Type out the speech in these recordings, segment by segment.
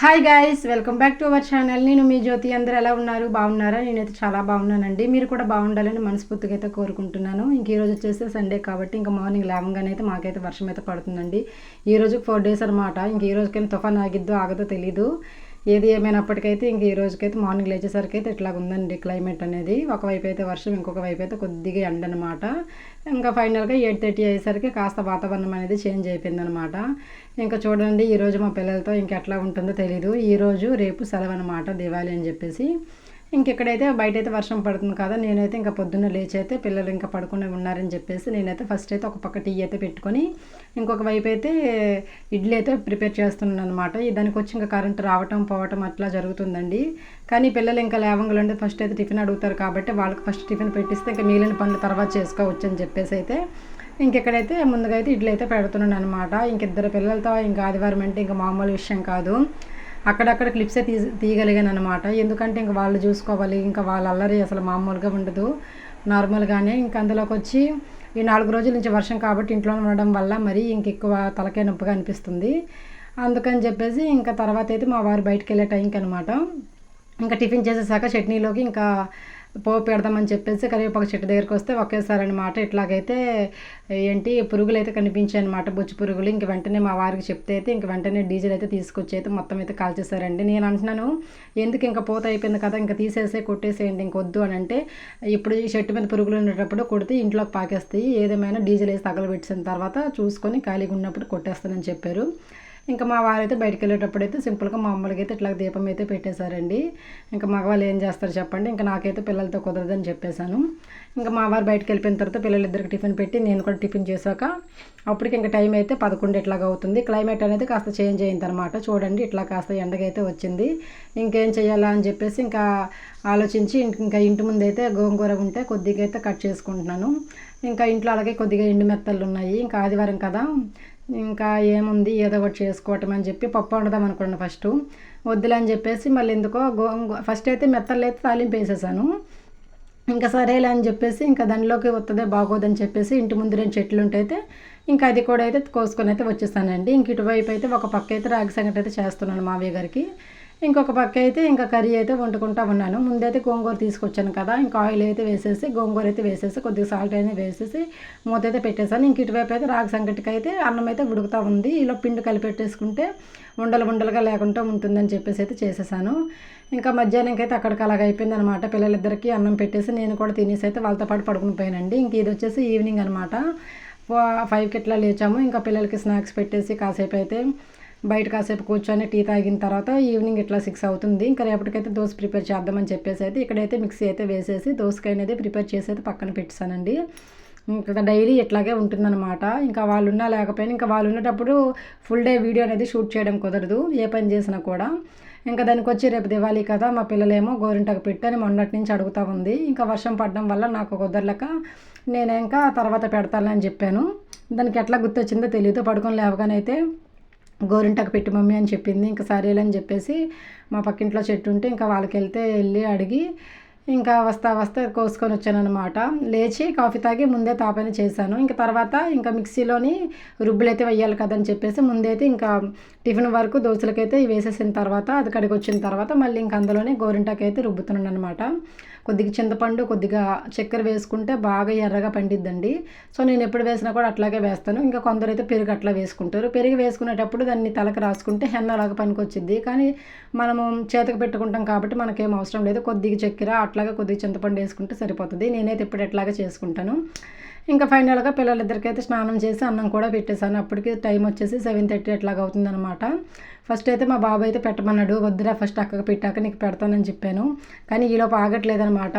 Hi guys welcome back to our channel నేను మీ జ్యోతి అందరూ ఎలా ఉన్నారు? బాగున్నారా? నేనైతే చాలా బాగున్నానండి. మీరు కూడా బాగుండాలని మనస్ఫూర్తిగా అయితే కోరుకుంటున్నాను. ఇంక ఈరోజు వచ్చేసి సండే కాబట్టి ఇంకా మార్నింగ్ లేవంగానే అయితే మాకైతే వర్షం అయితే పడుతుందండి. ఈ రోజు ఫోర్ డేస్ అనమాట ఇంక ఈ రోజుకైనా తుఫాన్ ఆగిద్దో ఆగదో తెలీదు. ఏది ఏమైనప్పటికైతే ఇంక ఈ రోజుకైతే మార్నింగ్ లేచేసరికి అయితే ఇట్లా ఉందండి క్లైమేట్ అనేది. ఒకవైపు అయితే వర్షం ఇంకొక వైపు అయితే కొద్దిగా ఎండ అనమాట ఇంకా ఫైనల్గా ఎయిట్ థర్టీ అయ్యేసరికి కాస్త వాతావరణం అనేది చేంజ్ అయిపోయిందనమాట. ఇంకా చూడండి ఈరోజు మా పిల్లలతో ఇంకెట్లా ఉంటుందో తెలీదు. ఈరోజు రేపు సెలవు అనమాట దివాళి అని చెప్పేసి. ఇంకెక్కడైతే బయట అయితే వర్షం పడుతుంది కదా నేనైతే ఇంకా పొద్దున్న లేచి అయితే పిల్లలు ఇంకా పడుకునే ఉన్నారని చెప్పేసి నేనైతే ఫస్ట్ అయితే ఒక పక్క టీ అయితే పెట్టుకొని ఇంకొక వైపు అయితే ఇడ్లీ అయితే ప్రిపేర్ చేస్తున్నాను అనమాట దానికి వచ్చి ఇంకా కరెంట్ రావటం పోవటం అట్లా జరుగుతుందండి. కానీ పిల్లలు ఇంకా లేవంగులంటే ఫస్ట్ అయితే టిఫిన్ అడుగుతారు కాబట్టి వాళ్ళకి ఫస్ట్ టిఫిన్ పెట్టిస్తే ఇంకా మిగిలిన పనులు తర్వాత చేసుకోవచ్చు అని చెప్పేసి అయితే ఇంకెక్కడైతే ముందుగా అయితే ఇడ్లీ అయితే పెడుతున్నాను అనమాట ఇంక ఇద్దరు పిల్లలతో ఇంకా ఆదివారం అంటే ఇంకా మామూలు విషయం కాదు. అక్కడక్కడ క్లిప్సే తీ తీయగలిగాను అనమాట ఎందుకంటే ఇంకా వాళ్ళు చూసుకోవాలి ఇంకా వాళ్ళ అల్లరి అసలు మామూలుగా ఉండదు. నార్మల్గానే ఇంకా అందులోకి వచ్చి ఈ నాలుగు రోజుల నుంచి వర్షం కాబట్టి ఇంట్లో ఉండడం వల్ల మరి ఇంకెక్కువ తలకాయ నొప్పిగా అనిపిస్తుంది. అందుకని చెప్పేసి ఇంకా తర్వాత అయితే మా వారు బయటకు వెళ్ళే టైంకి అనమాట ఇంకా టిఫిన్ చేసేసాక చట్నీలోకి ఇంకా పోపు పెడదామని చెప్పేసి కరివేపాకు చెట్టు దగ్గరికి వస్తే ఒకేసారి అనమాట ఇట్లాగైతే ఏంటి పురుగులు అయితే కనిపించాయి అనమాట బొచ్చు పురుగులు. ఇంక వెంటనే మా వారికి చెప్తే అయితే ఇంక వెంటనే డీజిల్ అయితే తీసుకొచ్చి అయితే మొత్తం అయితే కాల్చేశారండి. నేను అంటున్నాను ఎందుకు ఇంకా పోత అయిపోయింది కదా ఇంకా తీసేసే కొట్టేసేయండి ఇంకొద్దు అని అంటే ఇప్పుడు ఈ చెట్టు మీద పురుగులు ఉండేటప్పుడు కొడితే ఇంట్లోకి పాకేస్తాయి. ఏదేమైనా డీజిల్ వేసి తగలబెట్టిన తర్వాత చూసుకొని ఖాళీగా ఉన్నప్పుడు కొట్టేస్తానని చెప్పారు. ఇంకా మా వారైతే బయటకు వెళ్ళేటప్పుడు అయితే సింపుల్గా మామూలుగా అయితే ఇట్లా దీపం అయితే పెట్టేశారండి. ఇంకా మగవాళ్ళు ఏం చేస్తారు చెప్పండి. ఇంకా నాకైతే పిల్లలతో కుదరదని చెప్పేశాను. ఇంకా మా వారు బయటకు వెళ్ళిపోయిన తర్వాత పిల్లలిద్దరికి టిఫిన్ పెట్టి నేను కూడా టిఫిన్ చేశాక అప్పటికి ఇంకా టైం అయితే పదకొండు ఇట్లాగా అవుతుంది. క్లైమేట్ అనేది కాస్త చేంజ్ అయిందనమాట చూడండి ఇట్లా కాస్త ఎండగైతే వచ్చింది. ఇంకేం చేయాలా అని చెప్పేసి ఇంకా ఆలోచించి ఇంకా ఇంటి ముందు అయితే గోంగూర ఉంటే కొద్దిగా అయితే కట్ చేసుకుంటున్నాను. ఇంకా ఇంట్లో అలాగే కొద్దిగా ఎండు మెత్తలు ఉన్నాయి. ఇంకా ఆదివారం కదా. ఇంకా ఏముంది ఏదో ఒకటి చేసుకోవటం అని చెప్పి పప్పు వండుదాం అనుకున్నాను ఫస్ట్ వద్దులే అని చెప్పేసి మళ్ళీ ఎందుకో గోంగూ ఫస్ట్ అయితే మెత్తలు అయితే తాలింపు వేసేసాను. ఇంకా సరేలే అని చెప్పేసి ఇంకా దానిలోకి వస్తుందే బాగోదని చెప్పేసి ఇంటి ముందు రెండు చెట్లు ఉంటే ఇంకా అది కూడా అయితే కోసుకొని అయితే వచ్చేసానండి ఇంక ఇటువైపు అయితే ఒక పక్క అయితే రాగి సంగటి అయితే చేస్తున్నాను మావయ్య గారికి. ఇంకొక పక్క అయితే ఇంకా కర్రీ అయితే వండుకుంటా ఉన్నాను. ముందైతే గోంగూర తీసుకొచ్చాను కదా ఇంకా ఆయిల్ అయితే వేసేసి గోంగూర అయితే వేసేసి కొద్దిగా సాల్ట్ అయితే వేసేసి మూత అయితే పెట్టేశాను. ఇంక ఇటువైపు అయితే రాగి సంగటికి అయితే అన్నం అయితే ఉడుకుతూ ఉంది. ఇలా పిండి కలిపెట్టేసుకుంటే ఉండలు ఉండలుగా లేకుండా ఉంటుందని చెప్పేసి అయితే చేసేసాను. ఇంకా మధ్యాహ్నంకి అయితే అక్కడికి అలాగ అయిపోయింది అనమాట పిల్లలిద్దరికీ అన్నం పెట్టేసి నేను కూడా తినేసి అయితే వాళ్ళతో పాటు పడుకుని పోయానండి. ఇంక ఇది వచ్చేసి ఈవినింగ్ అనమాట. ఫైవ్కి ఇట్లా లేచాము. ఇంకా పిల్లలకి స్నాక్స్ పెట్టేసి కాసేపు అయితే బయట కాసేపు కూర్చొని టీ తాగిన తర్వాత ఈవినింగ్ ఇట్లా సిక్స్ అవుతుంది. ఇంకా రేపటికైతే దోశ ప్రిపేర్ చేద్దామని చెప్పేసి అయితే ఇక్కడైతే మిక్సీ అయితే వేసేసి దోశకాయ అనేది ప్రిపేర్ చేసి అయితే పక్కన పెట్టేశానండి. ఇంకా డైలీ ఇట్లాగే ఉంటుందన్నమాట. ఇంకా వాళ్ళు ఉన్నా లేకపోయినా ఇంకా వాళ్ళు ఉన్నప్పుడు ఫుల్ డే వీడియో అనేది షూట్ చేయడం కుదరదు ఏ పని చేసినా కూడా. ఇంకా దానికి వచ్చి రేపు దివాళీ కదా మా పిల్లలేమో గోరింటకు పెట్టని మొన్నటి నుంచి అడుగుతూ ఉంది. ఇంకా వర్షం పడడం వల్ల నాకు కుదరలేక నేను ఇంకా తర్వాత పెడతానని చెప్పాను. దానికి ఎట్లా గుర్తొచ్చిందో తెలియదు పడుకొని లేవగానైతే గోరింటకు పెట్టి మమ్మీ అని చెప్పింది. ఇంకా సరేలని చెప్పేసి మా పక్కింట్లో చెట్టు ఉంటే ఇంకా వాళ్ళకి వెళ్తే వెళ్ళి అడిగి ఇంకా వస్తా వస్తా కోసుకొని వచ్చానమాట లేచి కాఫీ తాగి ముందే తాపని చేశాను. ఇంకా తర్వాత ఇంకా మిక్సీలోని రుబ్బులు అయితే వేయాలి కదని చెప్పేసి ముందైతే ఇంకా టిఫిన్ వరకు దోశలకైతే వేసేసిన తర్వాత అది కడిగి వచ్చిన తర్వాత మళ్ళీ ఇంకా అందులోనే గోరింటాకు అయితే రుబ్బుతున్నాను అనమాట కొద్దిగా చింతపండు కొద్దిగా చక్కెర వేసుకుంటే బాగా ఎర్రగా పండిద్దండి. సో నేను ఎప్పుడు వేసినా కూడా అట్లాగే వేస్తాను. ఇంకా కొందరు అయితే పెరుగు అట్లా వేసుకుంటారు. పెరుగు వేసుకునేటప్పుడు దాన్ని తలకు రాసుకుంటే హెన్నలాగా పనికొచ్చిద్ది. కానీ మనము చేతకు పెట్టుకుంటాం కాబట్టి మనకేం అవసరం లేదు. కొద్దిగా చక్కెర అట్లాగే కొద్దిగా చింతపండు వేసుకుంటే సరిపోతుంది. నేనైతే ఇప్పుడు ఎట్లాగే చేసుకుంటాను. ఇంకా ఫైనల్గా పిల్లలిద్దరికైతే స్నానం చేసి అన్నం కూడా పెట్టేశాను. అప్పటికి టైం వచ్చేసి సెవెన్ థర్టీ అట్లాగా అవుతుందన్నమాట. ఫస్ట్ అయితే మా బాబాయ్ అయితే పెట్టమన్నాడు వద్దురా ఫస్ట్ అక్కకు పెట్టాక నీకు పెడతానని చెప్పాను. కానీ ఈలోపు ఆగట్లేదనమాట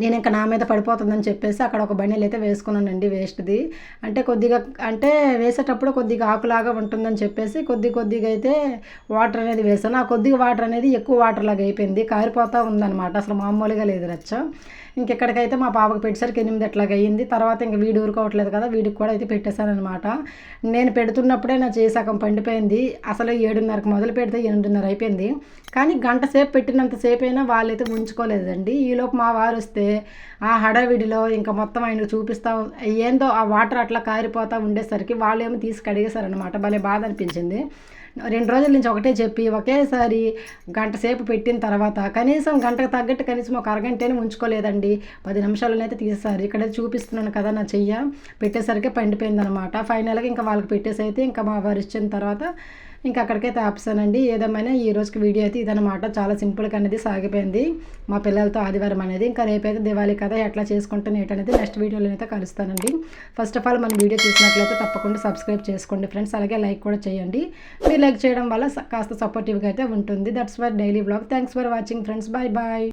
నేను ఇంకా నా మీద పడిపోతుందని చెప్పేసి అక్కడ ఒక బండిలు అయితే వేసుకున్నానండి వేస్ట్ది. అంటే కొద్దిగా అంటే వేసేటప్పుడు కొద్దిగా ఆకులాగా ఉంటుందని చెప్పేసి కొద్ది కొద్దిగా అయితే వాటర్ అనేది వేసాను ఆ కొద్దిగా వాటర్ అనేది ఎక్కువ వాటర్ లాగా అయిపోయింది. కారిపోతూ ఉందన్నమాట. అసలు మామూలుగా లేదు రచ్చ. ఇంకెక్కడికైతే మా పాపకు పెట్టేసరికి ఎనిమిది అట్లాగా అయ్యింది. తర్వాత ఇంక వీడి ఊరుకోవట్లేదు కదా వీడికి కూడా అయితే పెట్టేశానమాట నేను పెడుతున్నప్పుడే నా చేయి సగం పండిపోయింది. అసలు ఏడున్నరకు మొదలు పెడితే ఎనిమిదిన్నర అయిపోయింది. కానీ గంట సేపు పెట్టినంతసేపు అయినా వాళ్ళైతే ఉంచుకోలేదండి ఈలోపు మా వారు వస్తే ఆ హడావిడిలో ఇంకా మొత్తం ఆయన చూపిస్తా ఏందో ఆ వాటర్ అట్లా కారిపోతూ ఉండేసరికి వాళ్ళేమో తీసుకు కడిగేశారనమాట భలే బాధ అనిపించింది. రెండు రోజుల నుంచి ఒకటే చెప్పి ఒకేసారి గంట సేపు పెట్టిన తర్వాత కనీసం గంటకు తగ్గట్టు కనీసం ఒక అరగంటనే ఉంచుకోలేదండి పది నిమిషాలనైతే తీసేసారు ఇక్కడ చూపిస్తున్నాను కదా నా చెయ్య. పెట్టేసరికి పండిపోయిందనమాట ఫైనల్గా ఇంకా వాళ్ళకి పెట్టేసి అయితే ఇంకా మా వారు ఇచ్చిన తర్వాత ఇంకా అక్కడికైతే ఆపిస్తానండి ఏదేమైనా ఈ రోజుకి వీడియో అయితే ఇదనమాట చాలా సింపుల్గా అనేది సాగిపోయింది. మా పిల్లలతో ఆదివారం అనేది. ఇంకా రేపైతే దివాళీ కదా ఎట్లా చేసుకుంటాను ఏంటనేది నెక్స్ట్ వీడియోలో అయితే కలుస్తానండి. ఫస్ట్ ఆఫ్ ఆల్ మన వీడియో చూసినట్లయితే తప్పకుండా సబ్స్క్రైబ్ చేసుకోండి ఫ్రెండ్స్ అలాగే లైక్ కూడా చేయండి. మీరు లైక్ చేయడం వల్ల కాస్త సపోర్టివ్గా అయితే ఉంటుంది. That's for daily blog thanks for watching friends bye bye